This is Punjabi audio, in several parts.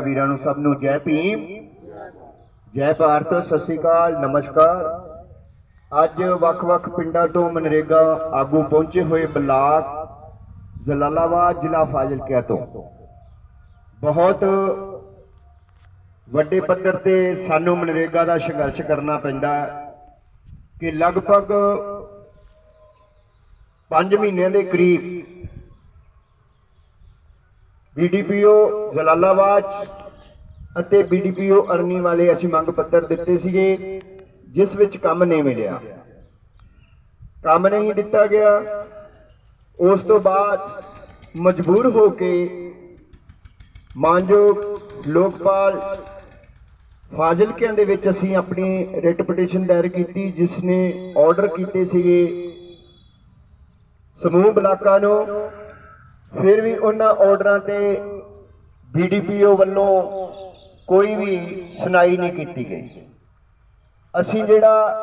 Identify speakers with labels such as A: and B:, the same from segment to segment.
A: ਵੀਰਾਂ ਨੂੰ ਸਭ ਨੂੰ ਜੈ ਭੀਮ। ਜੈ ਭਾਰਤ, ਸਤਿ ਸ੍ਰੀ ਅਕਾਲ, ਨਮਸਕਾਰ। ਅੱਜ ਵੱਖ-ਵੱਖ ਪਿੰਡਾਂ ਤੋਂ ਮਨਰੇਗਾ ਆਗੂ ਪਹੁੰਚੇ ਹੋਏ ਬਲਾਕ ਜਲਾਲਾਬਾਦ, ਜ਼ਿਲ੍ਹਾ ਫਾਜ਼ਿਲਕਾ ਤੋਂ। ਬਹੁਤ ਵੱਡੇ ਪੱਧਰ ਤੇ ਸਾਨੂੰ ਮਨਰੇਗਾ ਦਾ ਸੰਘਰਸ਼ ਕਰਨਾ ਪੈਂਦਾ ਕਿ ਲਗਭਗ 5 ਮਹੀਨਿਆਂ ਦੇ ਕਰੀਬ ਬੀਡੀਪੀਓ ਜਲਾਲਾਬਾਦ ਅਤੇ ਬੀਡੀਪੀਓ ਅਰਨੀ ਵਾਲੇ ਅਸੀਂ ਮੰਗ ਪੱਤਰ ਦਿੱਤੇ ਸੀਗੇ, ਜਿਸ ਵਿੱਚ ਕੰਮ ਨਹੀਂ ਮਿਲਿਆ। ਕੰਮ ਨਹੀਂ ਦਿੱਤਾ ਗਿਆ। ਉਸ ਤੋਂ ਬਾਅਦ ਮਜਬੂਰ ਹੋ ਕੇ ਮਾਨਯੋਗ ਲੋਕਪਾਲ ਫਾਜ਼ਿਲਕਿਆਂ ਦੇ ਵਿੱਚ ਅਸੀਂ ਆਪਣੀ ਰਿਟ ਪਟੀਸ਼ਨ ਦਾਇਰ ਕੀਤੀ, ਜਿਸ ਨੇ ਆਰਡਰ ਕੀਤੇ ਸੀਗੇ ਸਮੂਹ ਬਲਾਕਾਂ ਨੂੰ। ਫਿਰ ਵੀ ਉਹਨਾਂ ਆਰਡਰਾਂ ਤੇ ਬੀਡੀਪੀਓ ਵੱਲੋਂ ਕੋਈ ਵੀ ਸੁਣਾਈ ਨਹੀਂ ਕੀਤੀ ਗਈ। ਅਸੀਂ ਜਿਹੜਾ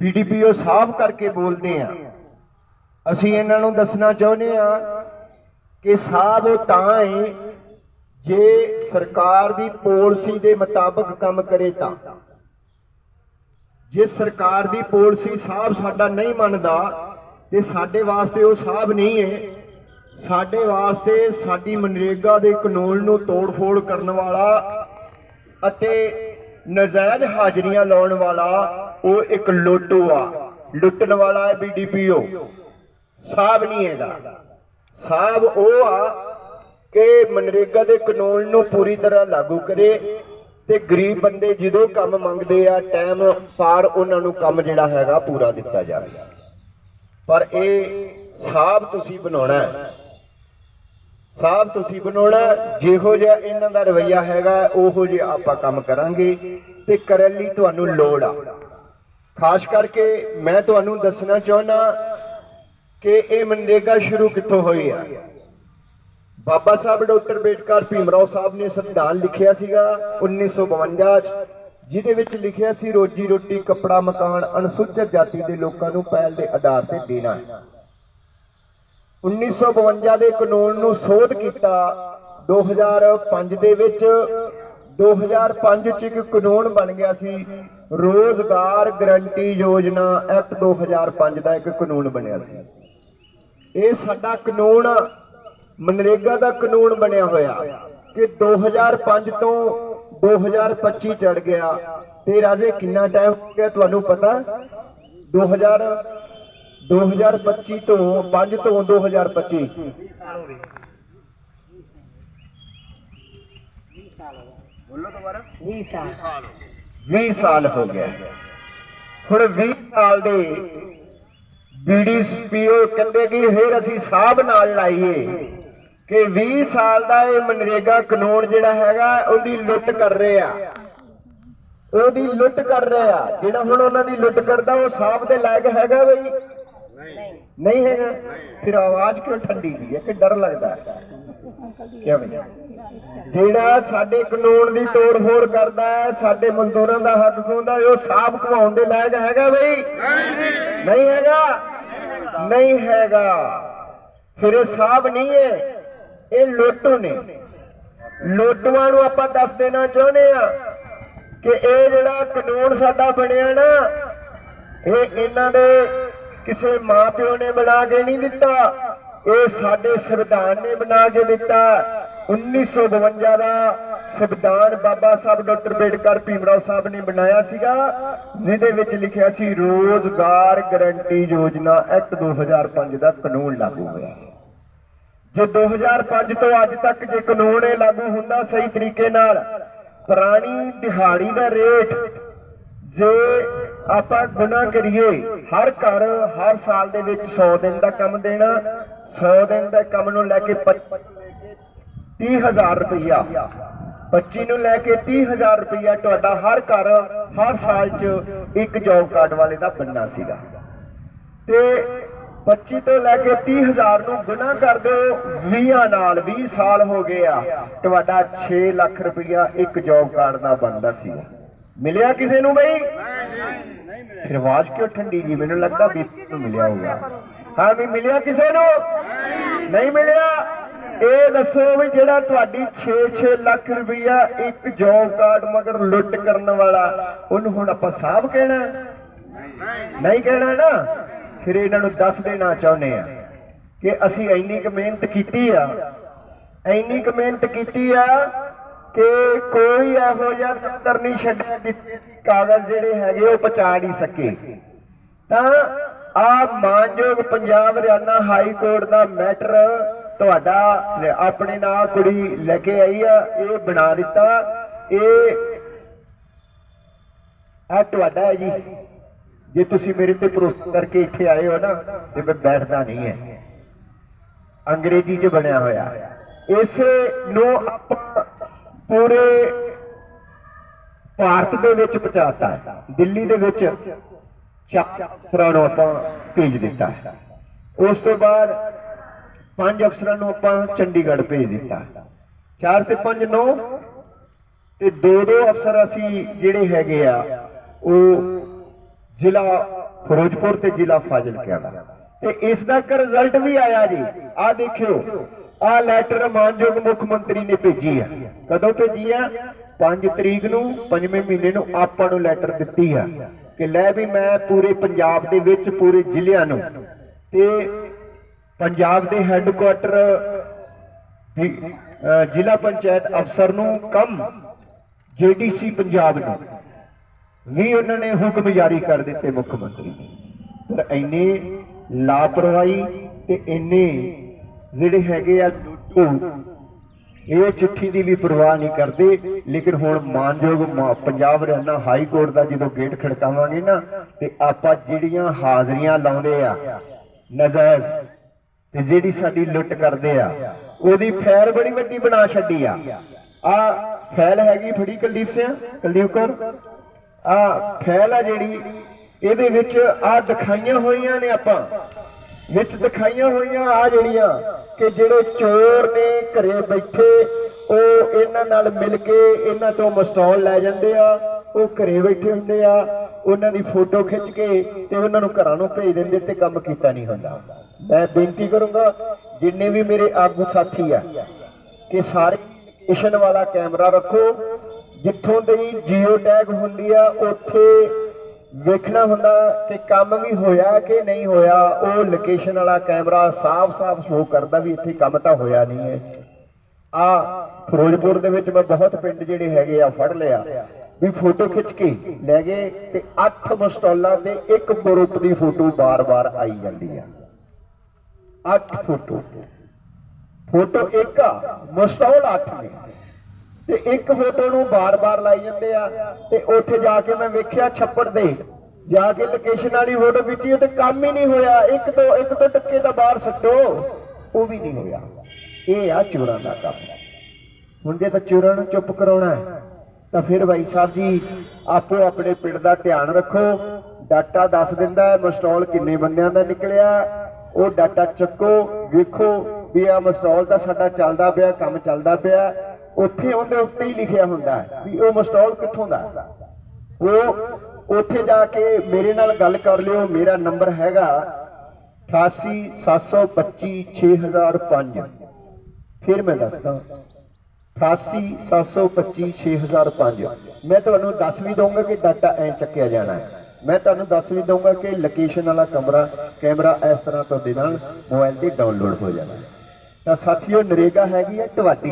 A: ਬੀਡੀਪੀਓ ਸਾਫ਼ ਕਰਕੇ ਬੋਲਦੇ ਆ ਅਸੀਂ ਇਹਨਾਂ ਨੂੰ ਦੱਸਣਾ ਚਾਹੁੰਦੇ ਆ ਕਿ ਸਾਬ ਉਹ ਤਾਂ ਹੈ ਜੇ ਸਰਕਾਰ ਦੀ ਪਾਲਿਸੀ ਦੇ ਮੁਤਾਬਕ ਕੰਮ ਕਰੇ ਤਾਂ। ਜੇ ਸਰਕਾਰ ਦੀ ਪਾਲਿਸੀ ਸਾਫ਼ ਸਾਡਾ ਨਹੀਂ ਮੰਨਦਾ ਤੇ ਸਾਡੇ ਵਾਸਤੇ ਉਹ ਸਾਹਿਬ ਨਹੀਂ ਹੈ। ਸਾਡੇ ਵਾਸਤੇ ਸਾਡੀ ਮਨਰੇਗਾ ਦੇ ਕਾਨੂੰਨ ਨੂੰ ਤੋੜ-ਫੋੜ ਕਰਨ ਵਾਲਾ ਅਤੇ ਨਜਾਇਜ਼ ਹਾਜ਼ਰੀਆਂ ਲਾਉਣ ਵਾਲਾ ਉਹ ਇੱਕ ਲੋਟੂ ਆ ਲੁੱਟਣ ਵਾਲਾ ਹੈ ਬੀਡੀਪੀਓ ਸਾਹਿਬ ਨਹੀਂ ਹੈਗਾ। ਸਾਹਬ ਉਹ ਆ ਕਿ ਮਨਰੇਗਾ ਦੇ ਕਾਨੂੰਨ ਨੂੰ ਪੂਰੀ ਤਰ੍ਹਾਂ ਲਾਗੂ ਕਰੇ ਤੇ ਗਰੀਬ ਬੰਦੇ ਜਦੋਂ ਕੰਮ ਮੰਗਦੇ ਆ ਟਾਈਮ ਸਾਰ ਉਹਨਾਂ ਨੂੰ ਕੰਮ ਜਿਹੜਾ ਹੈਗਾ ਪੂਰਾ ਦਿੱਤਾ ਜਾਵੇ। ਪਰ ਇਹ ਸਾਬ ਤੁਸੀਂ ਬਣਾਉਣਾ ਹੈ। ਸਾਬ ਤੁਸੀਂ ਬਣਾਉਣਾ ਜਿਹੋ ਜਿਹਾ ਇਹਨਾਂ ਦਾ ਰਵਈਆ ਹੈਗਾ, ਉਹੋ ਜਿਹਾ ਆਪਾਂ ਕੰਮ ਕਰਾਂਗੇ ਤੇ ਕਰਨ ਲਈ ਤੁਹਾਨੂੰ ਲੋੜ ਆ। ਖਾਸ ਕਰਕੇ ਮੈਂ ਤੁਹਾਨੂੰ ਦੱਸਣਾ ਚਾਹੁੰਦਾ ਕਿ ਇਹ ਮਨਰੇਗਾ ਸ਼ੁਰੂ ਕਿੱਥੋਂ ਹੋਈ ਆ? ਬਾਬਾ ਸਾਹਿਬ ਡਾਕਟਰ ਬੇਟਕਰ ਭੀਮਰਾਓ ਸਾਹਿਬ ਨੇ ਸੰਵਿਧਾਨ ਲਿਖਿਆ ਸੀਗਾ 1952 ਚ। ਜਿਹਦੇ ਵਿੱਚ ਲਿਖਿਆ ਸੀ, ਰੋਜੀ ਰੋਟੀ, ਕੱਪੜਾ ਮਕਾਨ ਅਨੁਸੂਚਿਤ ਜਾਤੀ ਦੇ ਲੋਕਾਂ ਨੂੰ ਪਹਿਲ ਦੇ ਆਧਾਰ ਤੇ ਦੇਣਾ। ਹੈ 1952 ਦੇ ਕਾਨੂੰਨ ਨੂੰ ਸੋਧ ਕੀਤਾ। 2005 ਦੇ ਵਿੱਚ 2005 ਚ ਇੱਕ ਕਾਨੂੰਨ ਬਣ ਗਿਆ ਸੀ, ਰੋਜ਼ਗਾਰ ਗਰੰਟੀ ਯੋਜਨਾ ਐਕਟ 2005 ਦਾ ਇੱਕ ਕਾਨੂੰਨ ਬਣਿਆ ਸੀ। ਇਹ ਸਾਡਾ ਕਾਨੂੰਨ, ਮਨਰੇਗਾ ਦਾ ਕਾਨੂੰਨ ਬਣਿਆ ਹੋਇਆ ਕਿ 2005 ਤੋਂ 2025 ਚੜ ਗਿਆ। ਤੇ ਰਾਜੇ, ਕਿੰਨਾ ਟਾਈਮ ਹੋ ਗਿਆ ਤੁਹਾਨੂੰ ਪਤਾ? 2000 2025 ਤੋਂ 5 ਤੋਂ 2025
B: ਵੀਹ ਸਾਲ
A: 20 ਸਾਲ ਹੋ ਗਿਆ ਹੁਣ 20 ਸਾਲ ਦੇ ਬੀਡੀਪੀਓ ਕਹਿੰਦੇ ਕਿ ਫੇਰ ਅਸੀਂ ਸਾਹਬ ਨਾਲ ਲਾਈਏ। ਕਿ 20 ਸਾਲ ਦਾ ਇਹ ਮਨਰੇਗਾ ਕਾਨੂੰਨ ਜਿਹੜਾ ਹੈਗਾ, ਉਹਦੀ ਲੁੱਟ ਕਰ ਰਹੇ ਆ। ਉਹਦੀ ਲੁੱਟ ਕਰ ਰਹੇ ਆ। ਜਿਹੜਾ ਹੁਣ ਉਹਨਾਂ ਦੀ ਲੁੱਟ ਕਰਦਾ, ਉਹ ਸਾਫ਼ ਦੇ ਲਾਇਕ ਹੈਗਾ ਬਈ? ਨਹੀਂ ਹੈਗਾ? ਫਿਰ ਆਵਾਜ਼ ਕਿਉਂ ਠੰਡੀ ਦੀ ਹੈ? ਕਿ ਡਰ ਲੱਗਦਾ ਹੈ? ਬਈ? ਜਿਹੜਾ ਸਾਡੇ ਕਾਨੂੰਨ ਦੀ ਤੋੜ ਫੋੜ ਕਰਦਾ ਹੈ, ਸਾਡੇ ਮਜ਼ਦੂਰਾਂ ਦਾ ਹੱਕ ਖੋਹਦਾ ਉਹ ਸਾਫ਼ ਘਵਾਉਣ ਦੇ ਲਾਇਕ ਹੈਗਾ ਬਈ? ਨਹੀਂ ਹੈਗਾ? ਨਹੀਂ ਹੈਗਾ। ਫਿਰ ਇਹ ਸਾਫ਼ ਨਹੀਂ ਹੈ। ਇਹ ਲੋਟੂ ਨੇ। ਲੋਟੂਆਂ ਨੂੰ ਆਪਾਂ ਦੱਸ ਦੇਣਾ ਚਾਹੁੰਦੇ ਆ ਕਿ ਇਹ ਜਿਹੜਾ ਕਾਨੂੰਨ ਸਾਡਾ ਬਣਿਆ ਨਾ, ਇਹ ਇਹਨਾਂ ਦੇ ਕਿਸੇ ਮਾਪਿਓ ਨੇ ਬਣਾ ਕੇ ਨਹੀਂ ਦਿੱਤਾ। ਇਹ ਸਾਡੇ ਸੰਵਿਧਾਨ ਨੇ ਬਣਾ ਕੇ ਦਿੱਤਾ। 1952 ਦਾ ਸੰਵਿਧਾਨ ਬਾਬਾ ਸਾਹਿਬ ਡਾਕਟਰ ਬੇਡਕਰ ਭੀਮਰਾਓ ਸਾਹਿਬ ਨੇ ਬਣਾਇਆ ਸੀਗਾ, ਜਿਹਦੇ ਵਿੱਚ ਲਿਖਿਆ ਸੀ, ਰੋਜ਼ਗਾਰ ਗਰੰਟੀ ਯੋਜਨਾ ਐਕਟ 2005 ਦਾ ਕਾਨੂੰਨ ਲਾਗੂ ਹੋਇਆ ਸੀ। ਜੇ 2005 ਤੋਂ ਅੱਜ ਤੱਕ ਜੇ ਕਾਨੂੰਨ ਇਹ ਲਾਗੂ ਹੁੰਦਾ ਸਹੀ ਤਰੀਕੇ ਨਾਲ, ਪੁਰਾਣੀ ਦਿਹਾੜੀ ਦਾ ਰੇਟ ਜੇ ਆਪਾਂ ਗੁਣਾ ਕਰੀਏ, ਹਰ ਘਰ ਹਰ ਸਾਲ ਦੇ ਵਿੱਚ 100 ਦਿਨ ਦਾ ਕੰਮ ਦੇਣਾ 100 ਦਿਨ ਦਾ ਕੰਮ ਨੂੰ ਲੈ ਕੇ 30000 ਰੁਪਇਆ 25 ਨੂੰ ਲੈ ਕੇ 30000 ਰੁਪਇਆ ਤੁਹਾਡਾ ਹਰ ਘਰ, ਹਰ ਸਾਲ 'ਚ ਇੱਕ ਜੌਬ ਕਾਰਡ ਵਾਲੇ ਦਾ ਬਣਨਾ ਸੀਗਾ। ਤੇ 25 ਤੋਂ ਲੈ ਕੇ 30000 ਨੂੰ ਗੁਣਾ ਕਰ ਦਿਓ। 20 ਨਾਲ 20 ਸਾਲ ਹੋ ਗਏ ਆ। ਤੁਹਾਡਾ 6 ਲੱਖ ਰੁਪਇਆ ਇੱਕ ਜੌਬ ਕਾਰਡ ਦਾ ਬਣਦਾ ਸੀ। ਮਿਲਿਆ ਕਿਸੇ ਨੂੰ ਬਈ? ਫਿਰ ਆਵਾਜ਼ ਕਿਉਂ ਠੰਡੀ ਜੀ? ਮੈਨੂੰ ਲੱਗਦਾ ਵੀ ਨੂੰ ਮਿਲਿਆ ਹੋਊਗਾ। ਹਾਂ ਵੀ ਮਿਲਿਆ ਕਿਸੇ ਨੂੰ? ਨਹੀਂ ਮਿਲਿਆ। ਇਹ ਦੱਸੋ ਵੀ ਜਿਹੜਾ ਤੁਹਾਡੀ 6-6 ਲੱਖ ਰੁਪਈਆ ਇੱਕ ਜੌਬ ਕਾਰਡ ਮਗਰ ਲੁੱਟ ਕਰਨ ਵਾਲਾ, ਉਹਨੂੰ ਹੁਣ ਆਪਾਂ ਸਾਹਬ ਕਹਿਣਾ ਨਹੀਂ ਕਹਿਣਾ ਨਾ? ਫਿਰ ਇਹਨਾਂ ਨੂੰ ਦੱਸ ਦੇਣਾ ਚਾਹੁੰਦੇ ਆ ਕਿ ਅਸੀਂ ਇੰਨੀ ਕੁ ਮਿਹਨਤ ਕੀਤੀ ਆ, ਇੰਨੀ ਕੁ ਮਿਹਨਤ ਕੀਤੀ ਆ ਕਿ ਕੋਈ ਇਹੋ ਜਿਹਾ ਦਫ਼ਤਰ ਨਹੀਂ ਛੱਡਿਆ ਜਿੱਥੇ ਅਸੀਂ ਕਾਗਜ਼ ਜਿਹੜੇ ਹੈਗੇ ਉਹ ਪਹੁੰਚਾ ਨਹੀਂ ਸਕੇ। ਤਾਂ ਆ ਮਾਨਯੋਗ ਪੰਜਾਬ ਹਰਿਆਣਾ ਹਾਈ ਕੋਰਟ ਦਾ ਮੈਟਰ ਤੁਹਾਡਾ ਆਪਣੇ ਨਾਲ ਕੁੜੀ ਲੈ ਕੇ ਆਈ ਆ, ਇਹ ਬਣਾ ਦਿੱਤਾ। ਇਹ ਆ ਤੁਹਾਡਾ ਹੈ ਜੀ। ਜੇ ਤੁਸੀਂ ਮੇਰੇ ਤੇ ਭਰੋਸਾ ਕਰਕੇ ਇੱਥੇ ਆਏ ਹੋ ਨਾ, ਤੇ ਮੈਂ ਬੈਠਦਾ ਨਹੀਂ ਹੈ। ਅੰਗਰੇਜ਼ੀ 'ਚ ਬਣਿਆ ਹੋਇਆ। ਇਸ ਨੂੰ ਆਪਾਂ ਪੂਰੇ ਭਾਰਤ ਦੇ ਵਿੱਚ ਪਹੁੰਚਾਤਾ ਹੈ। ਦਿੱਲੀ ਦੇ ਵਿੱਚ ਚੱਕ ਨੂੰ ਆਪਾਂ ਭੇਜ ਦਿੱਤਾ ਹੈ। ਉਸ ਤੋਂ ਬਾਅਦ ਪੰਜ ਅਫਸਰਾਂ ਨੂੰ ਆਪਾਂ ਚੰਡੀਗੜ੍ਹ ਭੇਜ ਦਿੱਤਾ ਚਾਰ ਤੇ ਪੰਜ ਨੌ, ਤੇ ਦੋ ਦੋ ਅਫਸਰ ਅਸੀਂ ਜਿਹੜੇ ਹੈਗੇ ਆ, ਉਹ ਜ਼ਿਲ੍ਹਾ ਫਿਰੋਜ਼ਪੁਰ ਤੇ ਜ਼ਿਲ੍ਹਾ ਫਾਜ਼ਿਲਕਾ ਦਾ। ਤੇ ਇਸ ਦਾ ਇੱਕ ਰਿਜ਼ਲਟ ਵੀ ਆਇਆ ਜੀ। ਆ ਦੇਖਿਓ ਆ ਲੈਟਰ ਮਾਨਯੋਗ ਮੁੱਖ ਮੰਤਰੀ ਨੇ ਭੇਜੀ ਆ। ਕਦੋਂ ਭੇਜੀ ਆ? 5 ਤਰੀਕ ਨੂੰ 5ਵੇਂ ਮਹੀਨੇ ਨੂੰ ਆਪਾਂ ਨੂੰ ਲੈਟਰ ਦਿੱਤੀ ਆ ਕਿ ਲੈ ਵੀ ਮੈਂ ਪੂਰੇ ਪੰਜਾਬ ਦੇ ਵਿੱਚ, ਪੂਰੇ ਜ਼ਿਲ੍ਹਿਆਂ ਨੂੰ। ਤੇ ਪੰਜਾਬ ਦੇ ਹੈੱਡਕੁਆਟਰ ਜ਼ਿਲ੍ਹਾ ਪੰਚਾਇਤ ਅਫਸਰ ਨੂੰ ਕਮ ਜੀਡੀਸੀ ਪੰਜਾਬ ਨੂੰ। ਵੀ ਉਹਨਾਂ ਨੇ ਹੁਕਮ ਜਾਰੀ ਕਰ ਦਿੱਤੇ ਮੁੱਖ ਮੰਤਰੀ ਪਰ ਇੰਨੇ ਲਾਪਰਵਾਹੀ ਤੇ ਇੰਨੇ ਜਿਹੜੇ ਹੈਗੇ ਆ ਉਹ ਇਹ ਚਿੱਠੀ ਦੀ ਵੀ ਪਰਵਾਹ ਨਹੀਂ ਕਰਦੇ। ਲੇਕਿਨ ਹੁਣ ਮਾਨਯੋਗ ਪੰਜਾਬ ਹਰਿਆਣਾ ਹਾਈ ਕੋਰਟ ਦਾ ਜਦੋਂ ਗੇਟ ਖੜਕਾਵਾਂਗੇ ਨਾ, ਤੇ ਆਪਾਂ ਜਿਹੜੀਆਂ ਹਾਜ਼ਰੀਆਂ ਲਾਉਂਦੇ ਆ, ਨਜਾਇਜ਼, ਤੇ ਜਿਹੜੀ ਸਾਡੀ ਲੁੱਟ ਕਰਦੇ ਆ, ਉਹਦੀ ਫੈਲ ਬੜੀ ਵੱਡੀ ਬਣਾ ਛੱਡੀ ਆ। ਆ ਫੈਲ ਹੈਗੀ ਫੜੀ ਕੁਲਦੀਪ ਸਿੰਘ, ਕੁਲਦੀਪ ਕੌਰ। ਆ ਫੈਲ ਆ ਜਿਹੜੀ, ਇਹਦੇ ਵਿੱਚ ਆ ਦਿਖਾਈਆਂ ਹੋਈਆਂ ਨੇ ਆਪਾਂ। ਵਿੱਚ ਦਿਖਾਈਆਂ ਹੋਈਆਂ ਆ ਜਿਹੜੀਆਂ ਕਿ ਜਿਹੜੇ ਚੋਰ ਨੇ ਘਰੇ ਬੈਠੇ, ਉਹ ਇਹਨਾਂ ਨਾਲ ਮਿਲ ਕੇ ਇਹਨਾਂ ਤੋਂ ਮਸਟਾਲ ਲੈ ਜਾਂਦੇ ਆ, ਉਹ ਘਰੇ ਬੈਠੇ ਹੁੰਦੇ ਆ, ਉਹਨਾਂ ਦੀ ਫੋਟੋ ਖਿੱਚ ਕੇ ਤੇ ਉਹਨਾਂ ਨੂੰ ਘਰਾਂ ਨੂੰ ਭੇਜ ਦਿੰਦੇ ਤੇ ਕੰਮ ਕੀਤਾ ਨਹੀਂ ਹੁੰਦਾ। ਮੈਂ ਬੇਨਤੀ ਕਰੂੰਗਾ, ਜਿੰਨੇ ਵੀ ਮੇਰੇ ਆਗੂ ਸਾਥੀ ਆ, ਕਿ ਸਾਰੇ ਇਸ਼ਨ ਵਾਲਾ ਕੈਮਰਾ ਰੱਖੋ ਜਿੱਥੋਂ ਦੀ ਜੀਓ ਟੈਗ ਹੁੰਦੀ ਆ, ਉੱਥੇ ਵੇਖਣਾ ਹੁੰਦਾ ਕਿ ਕੰਮ ਵੀ ਹੋਇਆ ਕਿ ਨਹੀਂ ਹੋਇਆ। ਉਹ ਲੋਕੇਸ਼ਨ ਵਾਲਾ ਕੈਮਰਾ ਸਾਫ਼-ਸਾਫ਼ ਸ਼ੋ ਕਰਦਾ ਵੀ ਇੱਥੇ ਕੰਮ ਤਾਂ ਹੋਇਆ ਨਹੀਂ ਹੈ। ਆ ਫਿਰੋਜ਼ਪੁਰ ਦੇ ਵਿੱਚ ਮੈਂ ਬਹੁਤ ਪਿੰਡ ਜਿਹੜੇ ਹੈਗੇ ਆ, ਫੜ ਲਿਆ। ਵੀ ਫੋਟੋ ਖਿੱਚ ਕੇ ਲੈ ਗਏ ਤੇ 8 ਮਸਟਾਲਾਂ ਤੇ ਇੱਕ ਗਰੁੱਪ ਦੀ ਫੋਟੋ ਬਾਰ-ਬਾਰ ਆਈ ਜਾਂਦੀ ਆ। 8 ਫੋਟੋ ਫੋਟੋ ਇੱਕ ਆ, ਮਸਟਾਲ 8 ਨੇ। ਤੇ ਇੱਕ ਫੋਟੋ ਨੂੰ ਬਾਰ-ਬਾਰ ਲਾਈ ਜਾਂਦੇ ਆ ਤੇ ਉੱਥੇ ਜਾ ਕੇ ਮੈਂ ਵੇਖਿਆ ਛੱਪੜ ਦੇ। ਜਾ ਕੇ ਲੋਕੇਸ਼ਨ ਵਾਲੀ ਫੋਟੋ ਖਿੱਚੀ ਤੇ ਕੰਮ ਹੀ ਨਹੀਂ ਹੋਇਆ। ਇੱਕ ਤੋਂ ਇੱਕ ਤੋਂ ਟੱਕੇ ਦਾ ਬਾਹਰ ਸੱਟੋ। ਉਹ ਵੀ ਨਹੀਂ ਹੋਇਆ। ਇਹ ਆ ਚੋਰਾਂ ਦਾ ਕੰਮ। ਹੁਣ ਜੇ ਤਾਂ ਚੋਰਾਂ ਨੂੰ ਚੁੱਪ ਕਰਾਉਣਾ ਤਾਂ ਫਿਰ ਭਾਈ ਸਾਹਿਬ ਜੀ, ਆਪੋ ਆਪਣੇ ਪਿੰਡ ਦਾ ਧਿਆਨ ਰੱਖੋ। ਡਾਟਾ ਦੱਸ ਦਿੰਦਾ ਹੈ ਮਸਟਾਲ ਕਿੰਨੇ ਬੰਦਿਆਂ ਦਾ ਨਿਕਲਿਆ। ਉਹ ਡਾਟਾ ਚੱਕੋ, ਵੇਖੋ ਵੀ ਆ ਮਸਟਾਲ ਤਾਂ ਸਾਡਾ ਚੱਲਦਾ ਪਿਆ, ਕੰਮ ਚੱਲਦਾ ਪਿਆ। ਉੱਥੇ ਉਹਦੇ ਉੱਤੇ ਹੀ ਲਿਖਿਆ ਹੁੰਦਾ ਵੀ ਉਹ ਮਸਟਾਲ ਕਿੱਥੋਂ ਦਾ ਉਹ ਉੱਥੇ ਜਾ ਕੇ ਮੇਰੇ ਨਾਲ ਗੱਲ ਕਰ ਲਿਓ, ਮੇਰਾ ਨੰਬਰ ਹੈਗਾ 8872566005 ਫਿਰ ਮੈਂ ਦੱਸਦਾ 8872566005 ਮੈਂ ਤੁਹਾਨੂੰ ਦੱਸ ਵੀ ਦਊਂਗਾ ਕਿ ਡਾਟਾ ਐ ਚੱਕਿਆ ਜਾਣਾ ਹੈ। ਮੈਂ ਤੁਹਾਨੂੰ ਦੱਸ ਵੀ ਦਊਂਗਾ ਕਿ ਲੋਕੇਸ਼ਨ ਵਾਲਾ ਕਮਰਾ ਕੈਮਰਾ ਇਸ ਤਰ੍ਹਾਂ ਤੁਹਾਡੇ ਨਾਲ ਮੋਬਾਈਲ ਤੇ ਡਾਊਨਲੋਡ ਹੋ ਜਾਣਾ ਹੈ। ਤਾਂ ਸਾਥੀਓ, ਨਰੇਗਾ ਹੈਗੀ ਹੈ ਤੁਹਾਡੀ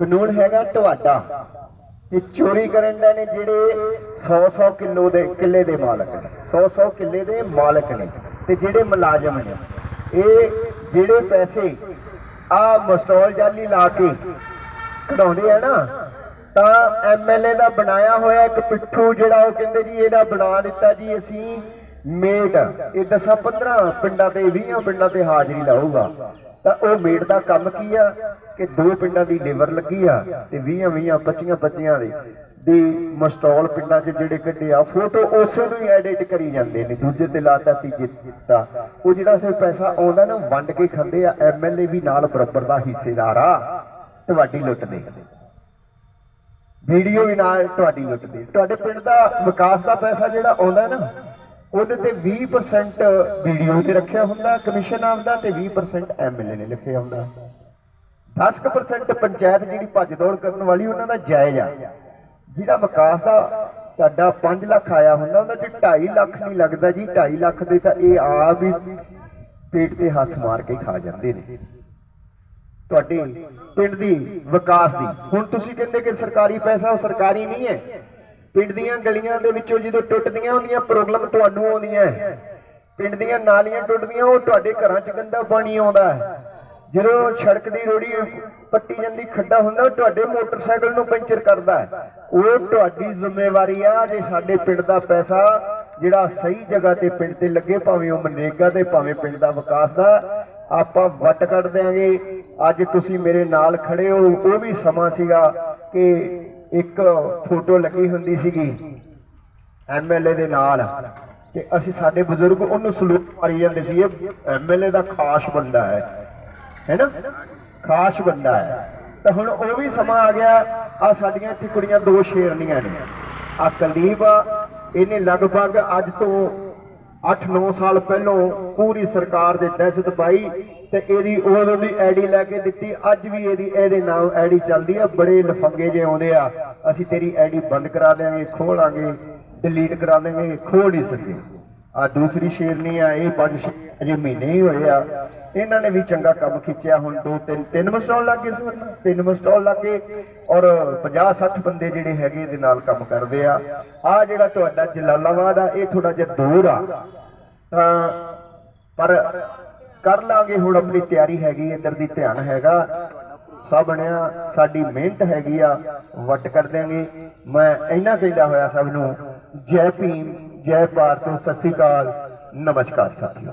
A: ਕਾਨੂੰਨ ਹੈਗਾ ਤੁਹਾਡਾ ਤੇ ਚੋਰੀ ਕਰਨ ਦਾ ਨੇ ਜਿਹੜੇ 100-100 ਕਿਲੋ ਦੇ ਕਿੱਲੇ ਦੇ ਮਾਲਕ ਨੇ 100-100 ਕਿੱਲੇ ਦੇ ਮਾਲਕ ਨੇ ਤੇ ਜਿਹੜੇ ਮੁਲਾਜ਼ਮ ਨੇ, ਇਹ ਜਿਹੜੇ ਪੈਸੇ ਆ ਮਸਟੋਲ ਜਾਲੀ ਲਾ ਕੇ ਕਢਾਉਂਦੇ ਆ ਨਾ, ਤਾਂ ਐਮਐਲਏ ਦਾ ਬਣਾਇਆ ਹੋਇਆ ਇੱਕ ਪਿੱਠੂ ਜਿਹੜਾ ਉਹ ਕਹਿੰਦੇ ਜੀ ਇਹਦਾ ਬਣਾ ਦਿੱਤਾ ਜੀ, ਅਸੀਂ ਮੇਟ, ਇਹ ਦਸਾਂ 15 ਪਿੰਡਾਂ ਤੇ 20 ਪਿੰਡਾਂ ਤੇ ਹਾਜ਼ਰੀ ਲਾਊਗਾ। ਤਾਂ ਉਹ ਮੇਟ ਦਾ ਕੰਮ ਕੀ ਆ? ਕਿ ਦੋ ਪਿੰਡਾਂ ਦੀ ਲੇਬਰ ਲੱਗੀ ਆ ਤੇ 20 20 25 25 ਦੇ, ਦੀ ਮਸਟੋਲ ਪਿੰਡਾਂ 'ਚ ਜਿਹੜੇ ਕੱਢੇ ਆ, ਫੋਟੋ ਉਸੇ ਨੂੰ ਹੀ ਐਡਿਟ ਕਰੀ ਜਾਂਦੇ ਨੇ, ਦੂਜੇ ਤੇ ਲਾਤਾ ਤੀਜੇ ਤੇ ਉਹ ਜਿਹੜਾ ਫਿਰ ਪੈਸਾ ਆਉਂਦਾ ਨਾ ਵੰਡ ਕੇ ਖਾਂਦੇ ਆ ਐਮਐਲਏ ਵੀ ਨਾਲ ਬਰਾਬਰ ਦਾ ਹਿੱਸੇਦਾਰ ਆ, ਤੁਹਾਡੀ ਲੁੱਟ ਦੇ ਵੀਡੀਓ ਵੀ ਨਾਲ ਤੁਹਾਡੀ ਲੁੱਟ ਦੇ ਤੁਹਾਡੇ ਪਿੰਡ ਦਾ ਵਿਕਾਸ ਦਾ ਪੈਸਾ ਜਿਹੜਾ ਆਉਂਦਾ ਨਾ, ਉਹਦੇ ਤੇ 20% ਵੀਡੀਓ ਤੇ ਰੱਖਿਆ ਹੁੰਦਾ, ਕਮਿਸ਼ਨ ਆਉਂਦਾ ਤੇ 20% ਐਮਐਲਏ ਨੇ ਲਿਖਿਆ ਹੁੰਦਾ। 10% ਪੰਚਾਇਤ ਜਿਹੜੀ ਭੱਜ ਦੌੜ ਕਰਨ ਵਾਲੀ, ਉਹਨਾਂ ਦਾ ਜਾਇਜ਼ ਆ। ਜਿਹੜਾ ਵਿਕਾਸ ਦਾ ਤੁਹਾਡਾ 5 ਲੱਖ ਆਇਆ ਹੁੰਦਾ, ਉਹਦਾ ਚ 2.5 ਲੱਖ ਨਹੀਂ ਲੱਗਦਾ ਜੀ। 2.5 ਲੱਖ ਦੇ ਤਾਂ ਇਹ ਆਪ ਹੀ ਪੇਟ ਤੇ ਹੱਥ ਮਾਰ ਕੇ ਖਾ ਜਾਂਦੇ ਨੇ। ਤੁਹਾਡੀ ਪਿੰਡ ਦੀ ਵਿਕਾਸ ਦੀ। ਹੁਣ ਤੁਸੀਂ ਕਹਿੰਦੇ ਕਿ ਸਰਕਾਰੀ ਪੈਸਾ ਉਹ ਸਰਕਾਰੀ ਨਹੀਂ ਹੈ। ਪਿੰਡ ਦੀਆਂ ਗਲੀਆਂ ਦੇ ਵਿੱਚੋਂ ਜਦੋਂ ਟੁੱਟਦੀਆਂ ਹੁੰਦੀਆਂ ਪ੍ਰੋਬਲਮ ਤੁਹਾਨੂੰ ਆਉਂਦੀਆਂ ਹੈ। ਪਿੰਡ ਦੀਆਂ ਨਾਲੀਆਂ ਟੁੱਟਦੀਆਂ, ਉਹ ਤੁਹਾਡੇ ਘਰਾਂ 'ਚ ਗੰਦਾ ਪਾਣੀ ਆਉਂਦਾ ਹੈ। ਜਦੋਂ ਸੜਕ ਦੀ ਰੋੜੀ ਪੱਟੀ ਜਾਂਦੀ, ਖੱਡਾ ਹੁੰਦਾ, ਉਹ ਤੁਹਾਡੇ ਮੋਟਰਸਾਈਕਲ ਨੂੰ ਪੰਚਰ ਕਰਦਾ ਉਹ ਤੁਹਾਡੀ ਜ਼ਿੰਮੇਵਾਰੀ ਆ ਜੇ ਸਾਡੇ ਪਿੰਡ ਦਾ ਪੈਸਾ ਜਿਹੜਾ ਸਹੀ ਜਗ੍ਹਾ ਤੇ ਪਿੰਡ ਤੇ ਲੱਗੇ, ਭਾਵੇਂ ਉਹ ਮਨਰੇਗਾ ਤੇ, ਭਾਵੇਂ ਪਿੰਡ ਦਾ ਵਿਕਾਸ ਦਾ, ਆਪਾਂ ਵੱਟ ਕੱਢ ਦਿਆਂਗੇ। ਅੱਜ ਤੁਸੀਂ ਮੇਰੇ ਨਾਲ ਖੜੇ ਹੋ, ਉਹ ਵੀ ਸਮਾਂ ਸੀਗਾ ਕਿ ਇੱਕ ਫੋਟੋ ਲੱਗੀ ਹੁੰਦੀ ਸੀਗੀ ਐਮਐਲਏ ਦੇ ਨਾਲ, ਤੇ ਅਸੀਂ ਸਾਡੇ ਬਜ਼ੁਰਗ ਉਹਨੂੰ ਸਲੂਟ ਮਾਰੀ ਜਾਂਦੇ ਸੀ ਇਹ ਐਮਐਲਏ ਦਾ ਖਾਸ ਬੰਦਾ ਹੈ। ਹੈਨਾ ਖਾਸ ਬੰਦਾ ਹੈ। ਤਾਂ ਹੁਣ ਉਹ ਵੀ ਸਮਾਂ ਆ ਗਿਆ, ਆ ਸਾਡੀਆਂ ਇੱਥੇ ਕੁੜੀਆਂ ਦੋ ਸ਼ੇਰਨੀਆਂ ਨੇ। ਆ ਕੁਲਦੀਪ, ਇਹਨੇ ਲਗਭਗ ਅੱਜ ਤੋਂ 8-9 ਸਾਲ ਪਹਿਲੋਂ ਪੂਰੀ ਸਰਕਾਰ ਦੇ ਦਹਿਸ਼ਤ ਪਾਈ ਤੇ ਇਹਦੀ ਉਦੋਂ ਦੀ ਐਡੀ ਲੈ ਕੇ ਦਿੱਤੀ, ਅੱਜ ਵੀ ਇਹਦੀ, ਇਹਦੇ ਨਾਮ ਐਡੀ ਚੱਲਦੀ ਆ, ਬੜੇ ਲਫੰਗੇ ਜੇ ਆਉਂਦੇ ਆ। ਅਸੀਂ ਤੇਰੀ ਐਡੀ ਬੰਦ ਕਰਾ ਦੇਾਂਗੇ ਖੋਲਾਂਗੇ, ਡਿਲੀਟ ਕਰਾ ਦੇਾਂਗੇ ਖੋਲ ਨਹੀਂ ਸਕਦੇ ਆ ਦੂਸਰੀ ਸ਼ੇਰਨੀ ਆ, ਇਹ ਪੰਜ ਛੇ ਅਜੇ ਮਹੀਨੇ ਹੀ ਹੋਏ ਆ। ਇਹਨਾਂ ਨੇ ਵੀ ਚੰਗਾ ਕੰਮ ਖਿੱਚਿਆ ਹੁਣ ਦੋ ਤਿੰਨ ਤਿੰਨ ਮਸਟਾਲ ਲੱਗ ਗਏ ਤਿੰਨ ਮਸਟਾਲ ਲੱਗ ਗਏ ਔਰ 50 60 ਬੰਦੇ ਜਿਹੜੇ ਹੈਗੇ ਇਹਦੇ ਨਾਲ ਕੰਮ ਕਰਦੇ ਆ। ਆ ਜਿਹੜਾ ਤੁਹਾਡਾ ਜਲਾਲਾਬਾਦ ਆ, ਇਹ ਥੋੜਾ ਜਿਹਾ ਦੂਰ ਆ। ਤਾਂ ਪਰ ਕਰ ਲਾਂਗੇ ਹੁਣ ਆਪਣੀ ਤਿਆਰੀ ਹੈਗੀ, ਇੱਧਰ ਦੀ ਧਿਆਨ ਹੈਗਾ। ਸਭ ਬਣਿਆ, ਸਾਡੀ ਮਿਹਨਤ ਹੈਗੀ ਆ, ਵੱਟ ਕਰ ਦਿਆਂਗੇ। ਮੈਂ ਇੰਨਾ ਕਹਿੰਦਾ ਹੋਇਆ ਸਭ ਨੂੰ, ਜੈ ਭੀਮ, ਜੈ ਭਾਰਤ, ਸਤਿ ਸ੍ਰੀ ਅਕਾਲ, ਨਮਸਕਾਰ ਸਾਥੀਓ।